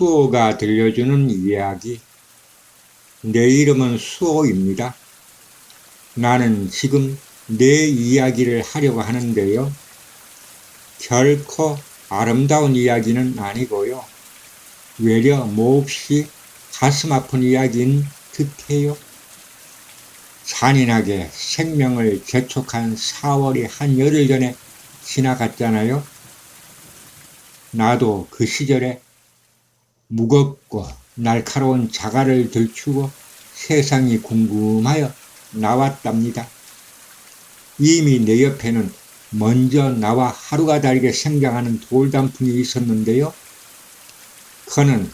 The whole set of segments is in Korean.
수호가 들려주는 이야기. 내 이름은 수호입니다. 나는 지금 내 이야기를 하려고 하는데요. 결코 아름다운 이야기는 아니고요. 외려 몹시 가슴 아픈 이야기인 듯해요. 잔인하게 생명을 재촉한 4월이 한 열흘 전에 지나갔잖아요. 나도 그 시절에 무겁고 날카로운 자갈을 들추고 세상이 궁금하여 나왔답니다. 이미 내 옆에는 먼저 나와 하루가 다르게 생장하는 돌단풍이 있었는데요. 그는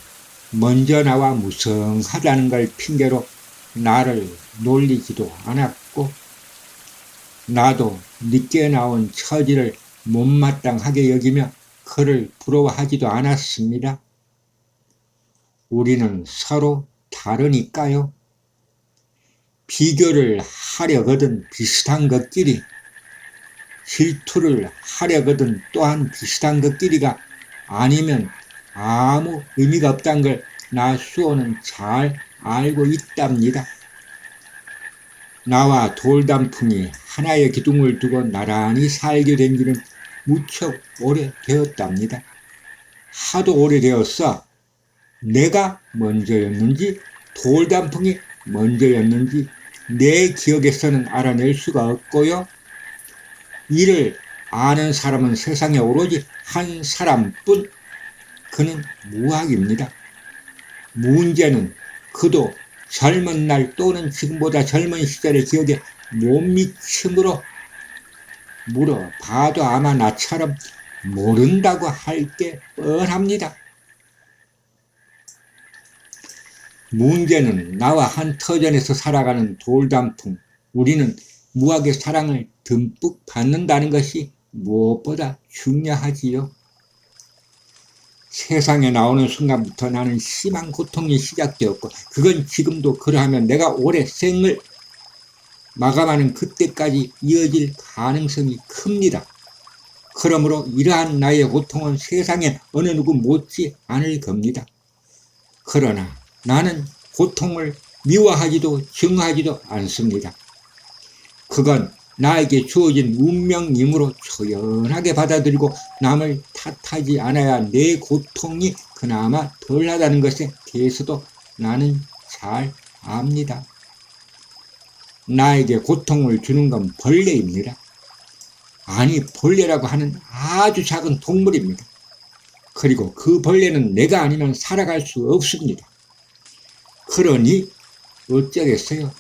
먼저 나와 무성하다는 걸 핑계로 나를 놀리지도 않았고 나도 늦게 나온 처지를 못마땅하게 여기며 그를 부러워하지도 않았습니다. 우리는 서로 다르니까요. 비교를 하려거든 비슷한 것끼리 질투를 하려거든 또한 비슷한 것끼리가 아니면 아무 의미가 없다는 걸 나 수호는 잘 알고 있답니다. 나와 돌단풍이 하나의 기둥을 두고 나란히 살게 된 지는 무척 오래 되었답니다. 하도 오래되었어 내가 먼저였는지 돌단풍이 먼저였는지 내 기억에서는 알아낼 수가 없고요. 이를 아는 사람은 세상에 오로지 한 사람뿐 그는 무학입니다. 문제는 그도 젊은 날 또는 지금보다 젊은 시절의 기억에 못 미침으로 물어봐도 아마 나처럼 모른다고 할 게 뻔합니다. 문제는 나와 한 터전에서 살아가는 돌단풍, 우리는 무학의 사랑을 듬뿍 받는다는 것이 무엇보다 중요하지요. 세상에 나오는 순간부터 나는 심한 고통이 시작되었고 그건 지금도 그러하면 내가 올해 생을 마감하는 그때까지 이어질 가능성이 큽니다. 그러므로 이러한 나의 고통은 세상에 어느 누구 못지 않을 겁니다. 그러나 나는 고통을 미워하지도 증오하지도 않습니다. 그건 나에게 주어진 운명임으로 초연하게 받아들이고 남을 탓하지 않아야 내 고통이 그나마 덜하다는 것에 대해서도 나는 잘 압니다. 나에게 고통을 주는 건 벌레입니다. 아니 벌레라고 하는 아주 작은 동물입니다. 그리고 그 벌레는 내가 아니면 살아갈 수 없습니다. 그러니 어쩌겠어요.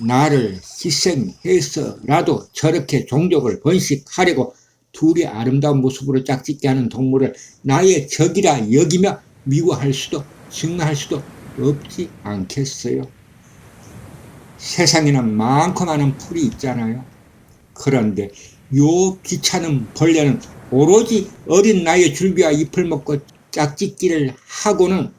나를 희생해서라도 저렇게 종족을 번식하려고 둘이 아름다운 모습으로 짝짓게 하는 동물을 나의 적이라 여기며 미워할 수도 증오할 수도 없지 않겠어요. 세상에는 많고 많은 풀이 있잖아요. 그런데 요 귀찮은 벌레는 오로지 어린 나이에 줄기와 잎을 먹고 짝짓기를 하고는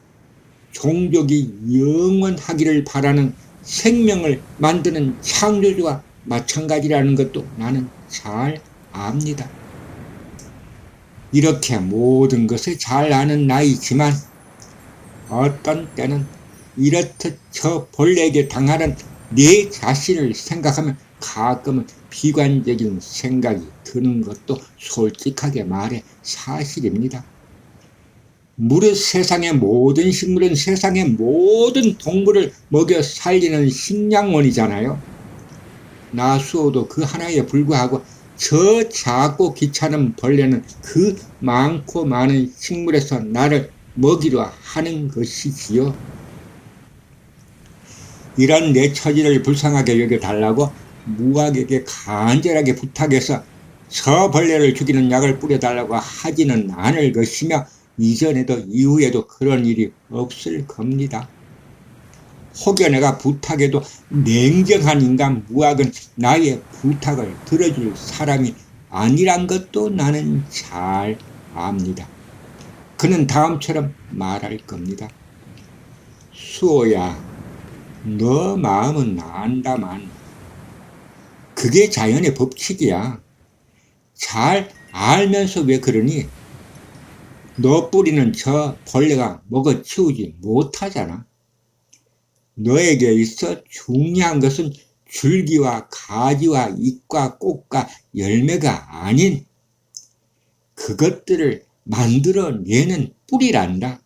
종족이 영원하기를 바라는 생명을 만드는 창조주와 마찬가지라는 것도 나는 잘 압니다. 이렇게 모든 것을 잘 아는 나이지만 어떤 때는 이렇듯 저 벌레에게 당하는 내 자신을 생각하면 가끔은 비관적인 생각이 드는 것도 솔직하게 말해 사실입니다. 무릇 세상의 모든 식물은 세상의 모든 동물을 먹여 살리는 식량원이잖아요. 나수호도 그 하나에 불구하고 저 작고 귀찮은 벌레는 그 많고 많은 식물에서 나를 먹이려 하는 것이지요. 이런 내 처지를 불쌍하게 여겨달라고 무학에게 간절하게 부탁해서 저 벌레를 죽이는 약을 뿌려달라고 하지는 않을 것이며 이전에도 이후에도 그런 일이 없을 겁니다. 혹여 내가 부탁해도 냉정한 인간 무학은 나의 부탁을 들어줄 사람이 아니란 것도 나는 잘 압니다. 그는 다음처럼 말할 겁니다. 수호야, 너 마음은 안다만 그게 자연의 법칙이야. 잘 알면서 왜 그러니? 너 뿌리는 저 벌레가 먹어 치우지 못하잖아. 너에게 있어 중요한 것은 줄기와 가지와 잎과 꽃과 열매가 아닌 그것들을 만들어내는 뿌리란다.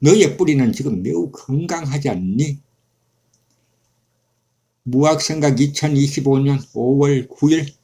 너의 뿌리는 지금 매우 건강하지 않니? 무학생각 2025년 5월 9일